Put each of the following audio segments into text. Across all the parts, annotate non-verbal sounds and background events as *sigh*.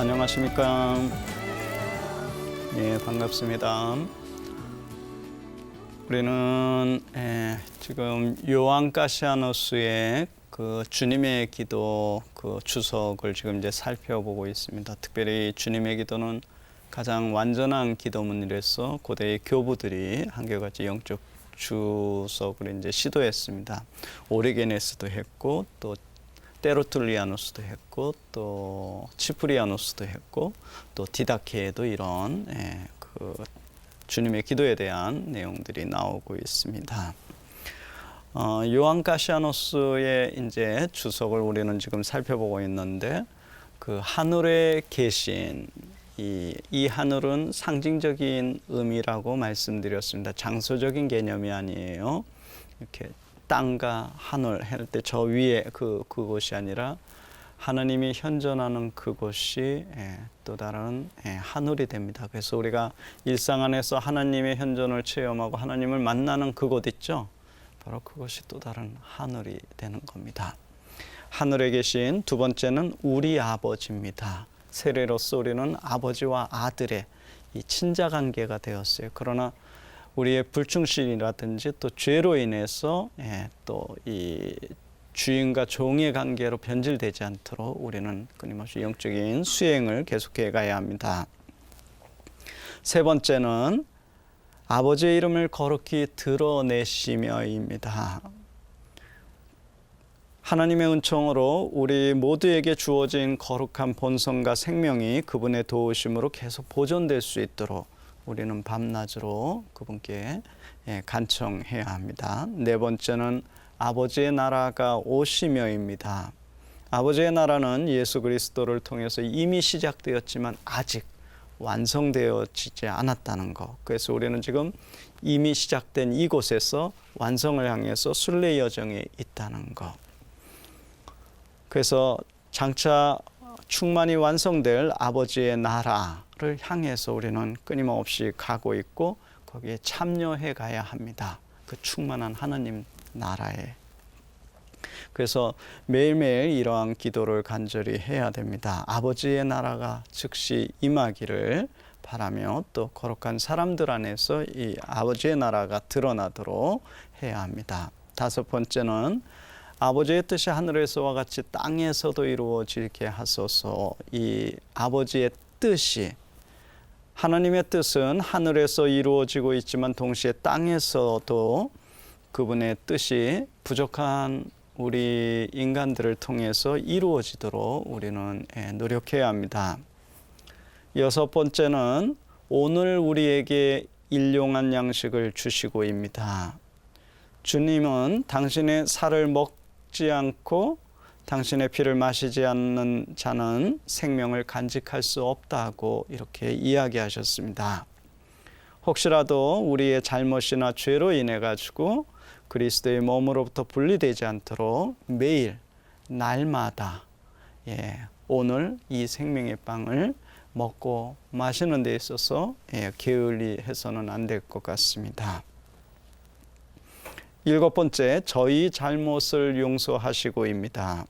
안녕하십니까. 예, 반갑습니다. 우리는 예, 지금 요한 가시아노스의 그 주님의 기도 그 주석을 지금 이제 살펴보고 있습니다. 특별히 주님의 기도는 가장 완전한 기도문이라서 고대의 교부들이 한결같이 영적 주석을 이제 시도했습니다. 오리게네스도 했고 또 테로툴리아누스도 했고 또 치프리아누스도 했고 또 디다케에도 이런 예, 그 주님의 기도에 대한 내용들이 나오고 있습니다. 어, 요한 가시아노스의 이제 주석을 우리는 지금 살펴보고 있는데 그 하늘에 계신 이, 이 하늘은 상징적인 의미라고 말씀드렸습니다. 장소적인 개념이 아니에요. 이렇게 땅과 하늘 할 때 저 위에 그 그곳이 아니라 하나님이 현존하는 그곳이 예, 또 다른 예, 하늘이 됩니다. 그래서 우리가 일상 안에서 하나님의 현존을 체험하고 하나님을 만나는 그곳 있죠. 바로 그것이 또 다른 하늘이 되는 겁니다. 하늘에 계신 두 번째는 우리 아버지입니다. 세례로서 우리는 아버지와 아들의 이 친자 관계가 되었어요. 그러나 우리의 불충실이라든지 또 죄로 인해서 예, 또이 주인과 종의 관계로 변질되지 않도록 우리는 끊임없이 영적인 수행을 계속해 가야 합니다. 세 번째는 아버지의 이름을 거룩히 드러내시며입니다. 하나님의 은총으로 우리 모두에게 주어진 거룩한 본성과 생명이 그분의 도우심으로 계속 보존될 수 있도록 우리는 밤낮으로 그분께 예, 간청해야 합니다. 네 번째는 아버지의 나라가 오시며입니다. 아버지의 나라는 예수 그리스도를 통해서 이미 시작되었지만 아직 완성되어지지 않았다는 것. 그래서 우리는 지금 이미 시작된 이곳에서 완성을 향해서 순례 여정에 있다는 것. 그래서 장차 충만히 완성될 아버지의 나라 를 향해서 우리는 끊임없이 가고 있고 거기에 참여해 가야 합니다. 그 충만한 하나님 나라에. 그래서 매일매일 이러한 기도를 간절히 해야 됩니다. 아버지의 나라가 즉시 임하기를 바라며 또 거룩한 사람들 안에서 이 아버지의 나라가 드러나도록 해야 합니다. 다섯 번째는 아버지의 뜻이 하늘에서와 같이 땅에서도 이루어지게 하소서. 이 아버지의 뜻이 하나님의 뜻은 하늘에서 이루어지고 있지만 동시에 땅에서도 그분의 뜻이 부족한 우리 인간들을 통해서 이루어지도록 우리는 예, 노력해야 합니다. 여섯 번째는 오늘 우리에게 일용한 양식을 주시고입니다. 주님은 당신의 살을 먹지 않고 당신의 피를 마시지 않는 자는 생명을 간직할 수 없다고 이렇게 이야기하셨습니다. 혹시라도 우리의 잘못이나 죄로 인해 가지고 그리스도의 몸으로부터 분리되지 않도록 매일 날마다 예, 오늘 이 생명의 빵을 먹고 마시는 데 있어서 예, 게을리 해서는 안 될 것 같습니다. 일곱 번째, 저희 잘못을 용서하시고입니다.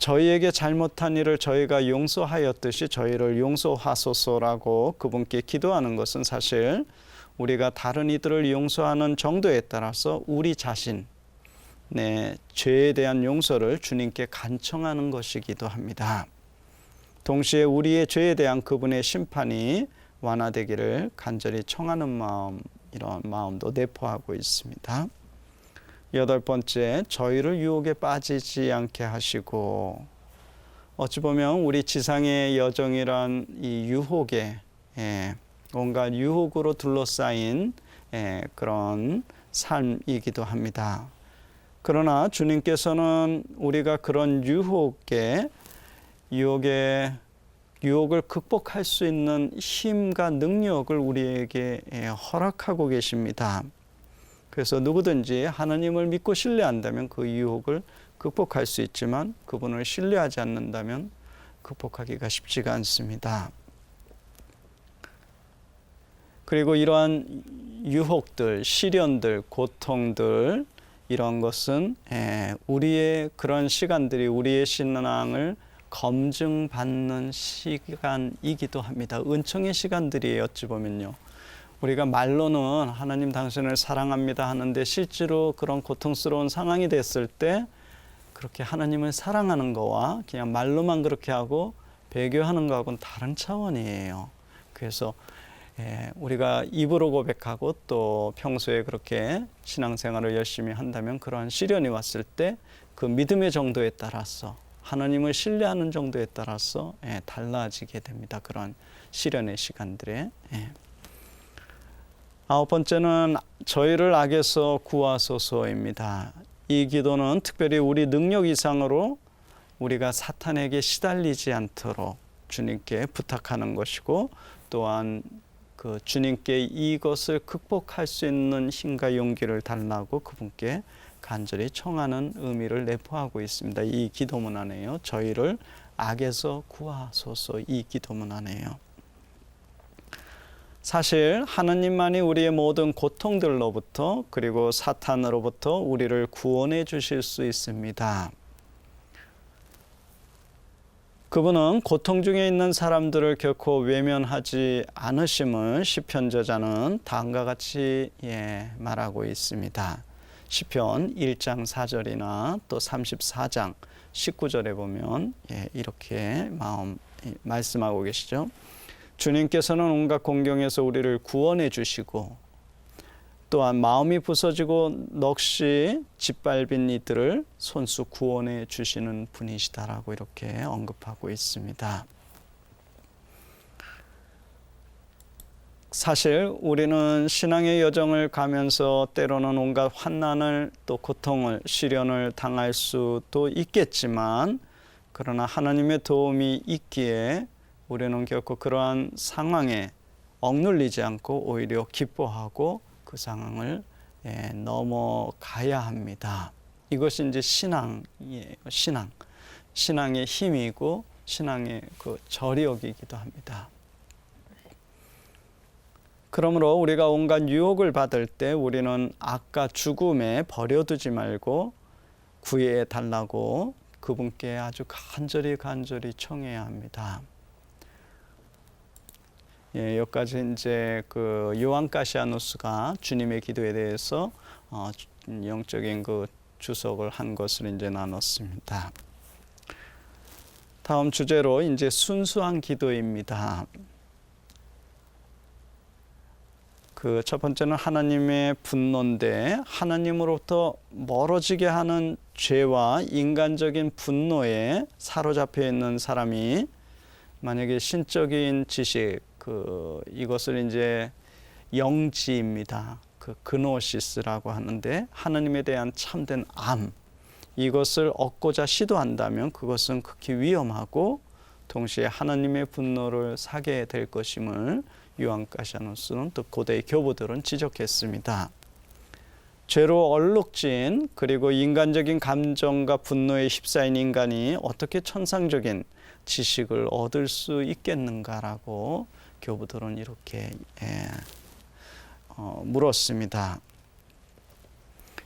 저희에게 잘못한 일을 저희가 용서하였듯이 저희를 용서하소서라고 그분께 기도하는 것은 사실 우리가 다른 이들을 용서하는 정도에 따라서 우리 자신의 죄에 대한 용서를 주님께 간청하는 것이기도 합니다. 동시에 우리의 죄에 대한 그분의 심판이 완화되기를 간절히 청하는 마음, 이런 마음도 내포하고 있습니다. 여덟 번째, 저희를 유혹에 빠지지 않게 하시고, 어찌 보면 우리 지상의 여정이란 이 유혹에, 예, 온갖 유혹으로 둘러싸인 예, 그런 삶이기도 합니다. 그러나 주님께서는 우리가 그런 유혹에, 유혹에, 유혹을 극복할 수 있는 힘과 능력을 우리에게 예, 허락하고 계십니다. 그래서 누구든지 하나님을 믿고 신뢰한다면 그 유혹을 극복할 수 있지만 그분을 신뢰하지 않는다면 극복하기가 쉽지가 않습니다. 그리고 이러한 유혹들, 시련들, 고통들 이런 것은 우리의 그런 시간들이 우리의 신앙을 검증받는 시간이기도 합니다. 은총의 시간들이에요. 어찌 보면요. 우리가 말로는 하나님 당신을 사랑합니다 하는데 실제로 그런 고통스러운 상황이 됐을 때 그렇게 하나님을 사랑하는 거와 그냥 말로만 그렇게 하고 배교하는 거하고는 다른 차원이에요. 그래서 예, 우리가 입으로 고백하고 또 평소에 그렇게 신앙생활을 열심히 한다면 그러한 시련이 왔을 때 그 믿음의 정도에 따라서 하나님을 신뢰하는 정도에 따라서 예, 달라지게 됩니다. 그런 시련의 시간들에. 예. 아홉 번째는 저희를 악에서 구하소서입니다. 이 기도는 특별히 우리 능력 이상으로 우리가 사탄에게 시달리지 않도록 주님께 부탁하는 것이고 또한 그 주님께 이것을 극복할 수 있는 힘과 용기를 달라고 그분께 간절히 청하는 의미를 내포하고 있습니다. 이 기도문 안에요. 저희를 악에서 구하소서 이 기도문 안에요. 사실 하나님만이 우리의 모든 고통들로부터 그리고 사탄으로부터 우리를 구원해 주실 수 있습니다. 그분은 고통 중에 있는 사람들을 결코 외면하지 않으심을 시편 저자는 다음과 같이 예, 말하고 있습니다. 시편 1장 4절이나 또 34장 19절에 보면 예, 이렇게 마음 말씀하고 계시죠. 주님께서는 온갖 공경에서 우리를 구원해 주시고 또한 마음이 부서지고 넋이 짓밟힌 이들을 손수 구원해 주시는 분이시다라고 이렇게 언급하고 있습니다. 사실 우리는 신앙의 여정을 가면서 때로는 온갖 환난을 또 고통을 시련을 당할 수도 있겠지만 그러나 하나님의 도움이 있기에 우리는 결코 그러한 상황에 억눌리지 않고 오히려 기뻐하고 그 상황을 예, 넘어가야 합니다. 이것이 이제 신앙이에요. 신앙. 신앙의 힘이고 신앙의 그 저력이기도 합니다. 그러므로 우리가 온갖 유혹을 받을 때 우리는 악과 죽음에 버려두지 말고 구해 달라고 그분께 아주 간절히 간절히 청해야 합니다. 예, 여기까지 이제 그 요한 가시아누스가 주님의 기도에 대해서 어, 영적인 그 주석을 한 것을 이제 나눴습니다. 다음 주제로 이제 순수한 기도입니다. 그 첫 번째는 하나님의 분노인데 하나님으로부터 멀어지게 하는 죄와 인간적인 분노에 사로잡혀 있는 사람이 만약에 신적인 지식 그 이것을 이제 영지입니다. 그 그노시스라고 하는데 하나님에 대한 참된 암 이것을 얻고자 시도한다면 그것은 극히 위험하고 동시에 하나님의 분노를 사게 될 것임을 요한가시아노스는 또 고대의 교부들은 지적했습니다. 죄로 얼룩진 그리고 인간적인 감정과 분노에 휩싸인 인간이 어떻게 천상적인 지식을 얻을 수 있겠는가라고 교부들은 이렇게 예, 어, 물었습니다.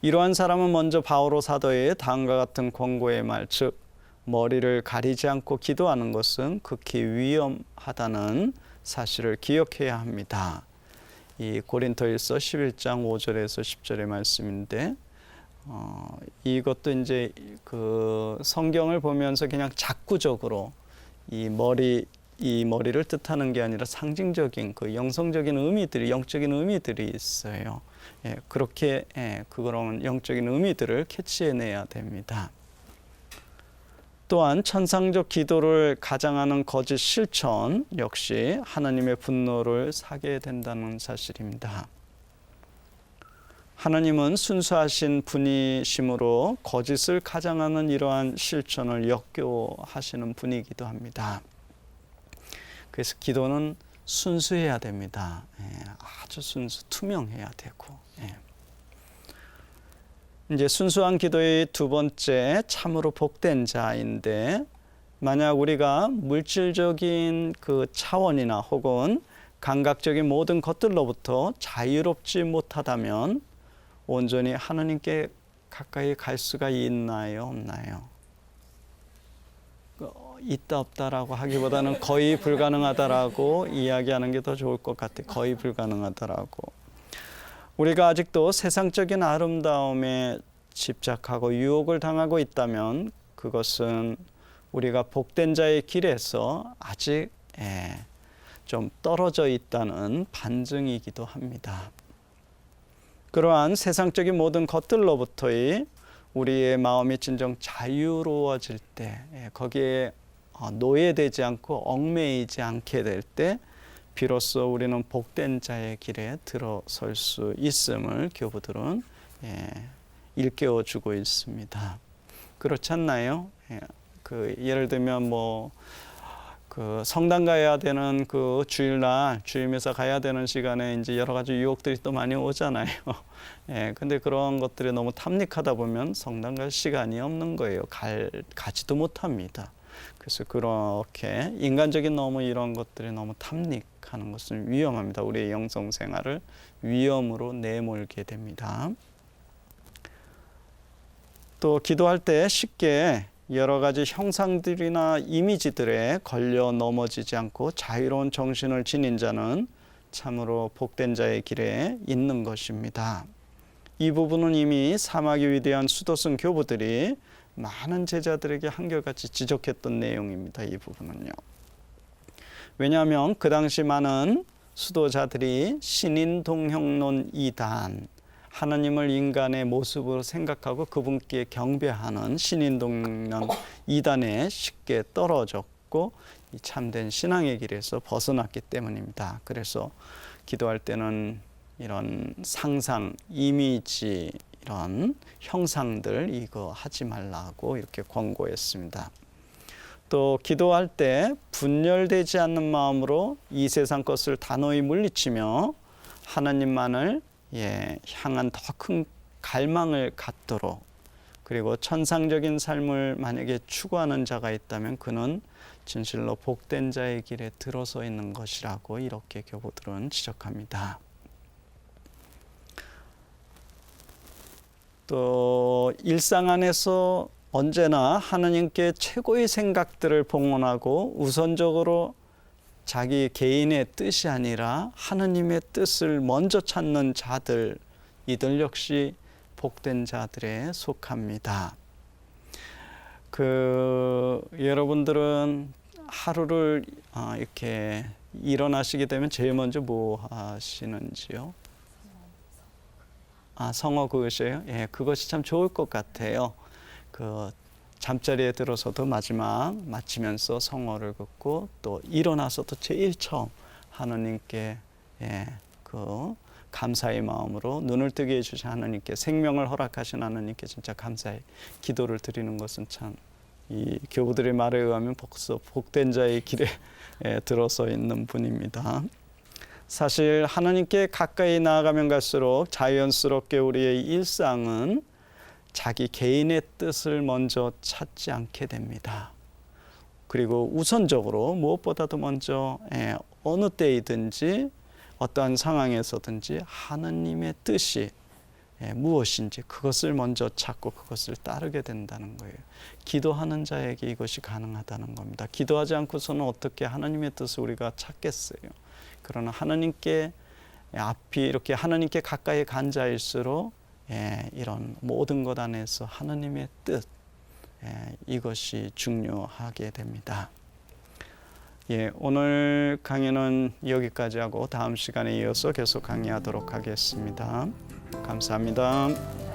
이러한 사람은 먼저 바오로 사도의 다음과 같은 권고의 말, 즉 머리를 가리지 않고 기도하는 것은 극히 위험하다는 사실을 기억해야 합니다. 이 고린토일서 11장 5절에서 10절의 말씀인데 어, 이것도 이제 그 성경을 보면서 그냥 작구적으로 이 머리 이 머리를 뜻하는 게 아니라 상징적인 그 영성적인 의미들이 영적인 의미들이 있어요. 예, 그렇게 예, 그런 영적인 의미들을 캐치해내야 됩니다. 또한 천상적 기도를 가장하는 거짓 실천 역시 하나님의 분노를 사게 된다는 사실입니다. 하나님은 순수하신 분이심으로 거짓을 가장하는 이러한 실천을 역겨하시는 분이기도 합니다. 그래서 기도는 순수해야 됩니다. 예, 아주 순수, 투명해야 되고. 예. 이제 순수한 기도의 두 번째 참으로 복된 자인데 만약 우리가 물질적인 그 차원이나 혹은 감각적인 모든 것들로부터 자유롭지 못하다면 온전히 하나님께 가까이 갈 수가 있나요, 없나요? 있다 없다라고 하기보다는 거의 불가능하다라고 이야기하는 게 더 좋을 것 같아요. 거의 불가능하다라고. 우리가 아직도 세상적인 아름다움에 집착하고 유혹을 당하고 있다면 그것은 우리가 복된 자의 길에서 아직 예, 좀 떨어져 있다는 반증이기도 합니다. 그러한 세상적인 모든 것들로부터의 우리의 마음이 진정 자유로워질 때 예, 거기에 어, 노예되지 않고 얽매이지 않게 될 때 비로소 우리는 복된 자의 길에 들어설 수 있음을 교부들은 예, 일깨워 주고 있습니다. 그렇지 않나요? 예, 그 예를 들면 뭐 그 성당 가야 되는 그 주일날 주임에서 가야 되는 시간에 이제 여러 가지 유혹들이 또 많이 오잖아요. *laughs* 예, 근데 그런 것들이 너무 탐닉하다 보면 성당 갈 시간이 없는 거예요. 갈 가지도 못합니다. 그래서 그렇게 인간적인 너무 이런 것들이 너무 탐닉하는 것은 위험합니다. 우리의 영성 생활을 위험으로 내몰게 됩니다. 또 기도할 때 쉽게 여러 가지 형상들이나 이미지들에 걸려 넘어지지 않고 자유로운 정신을 지닌 자는 참으로 복된 자의 길에 있는 것입니다. 이 부분은 이미 사막이 위대한 수도승 교부들이 많은 제자들에게 한결같이 지적했던 내용입니다. 이 부분은요. 왜냐하면 그 당시 많은 수도자들이 신인 동형론 이단 하나님을 인간의 모습으로 생각하고 그분께 경배하는 신인동론 이단에 쉽게 떨어졌고 이 참된 신앙의 길에서 벗어났기 때문입니다. 그래서 기도할 때는 이런 상상, 이미지, 이런 형상들 이거 하지 말라고 이렇게 권고했습니다. 또 기도할 때 분열되지 않는 마음으로 이 세상 것을 단호히 물리치며 하나님만을 예, 향한 더 큰 갈망을 갖도록 그리고 천상적인 삶을 만약에 추구하는 자가 있다면 그는 진실로 복된 자의 길에 들어서 있는 것이라고 이렇게 교보들은 지적합니다. 또 일상 안에서 언제나 하나님께 최고의 생각들을 봉헌하고 우선적으로 자기 개인의 뜻이 아니라 하나님의 뜻을 먼저 찾는 자들 이들 역시 복된 자들에 속합니다. 그 여러분들은 하루를 아, 이렇게 일어나시게 되면 제일 먼저 뭐 하시는지요? 아 성어 그것이에요? 예, 그것이 참 좋을 것 같아요. 그 잠자리에 들어서도 마지막 마치면서 성어를 긋고 또 일어나서도 제일 처음 하나님께 예, 그 감사의 마음으로 눈을 뜨게 해주신 하나님께 생명을 허락하신 하나님께 진짜 감사의 기도를 드리는 것은 참 이 교부들의 말에 의하면 복서 복된 자의 길에 예, 들어서 있는 분입니다. 사실 하나님께 가까이 나아가면 갈수록 자연스럽게 우리의 일상은 자기 개인의 뜻을 먼저 찾지 않게 됩니다. 그리고 우선적으로 무엇보다도 먼저 예, 어느 때이든지 어떠한 상황에서든지 하나님의 뜻이 예, 무엇인지 그것을 먼저 찾고 그것을 따르게 된다는 거예요. 기도하는 자에게 이것이 가능하다는 겁니다. 기도하지 않고서는 어떻게 하나님의 뜻을 우리가 찾겠어요. 그러나 하나님께 앞이 이렇게 하나님께 가까이 간 자일수록 예, 이런 모든 것 안에서 하나님의 뜻 예, 이것이 중요하게 됩니다. 예, 오늘 강의는 여기까지 하고 다음 시간에 이어서 계속 강의하도록 하겠습니다. 감사합니다.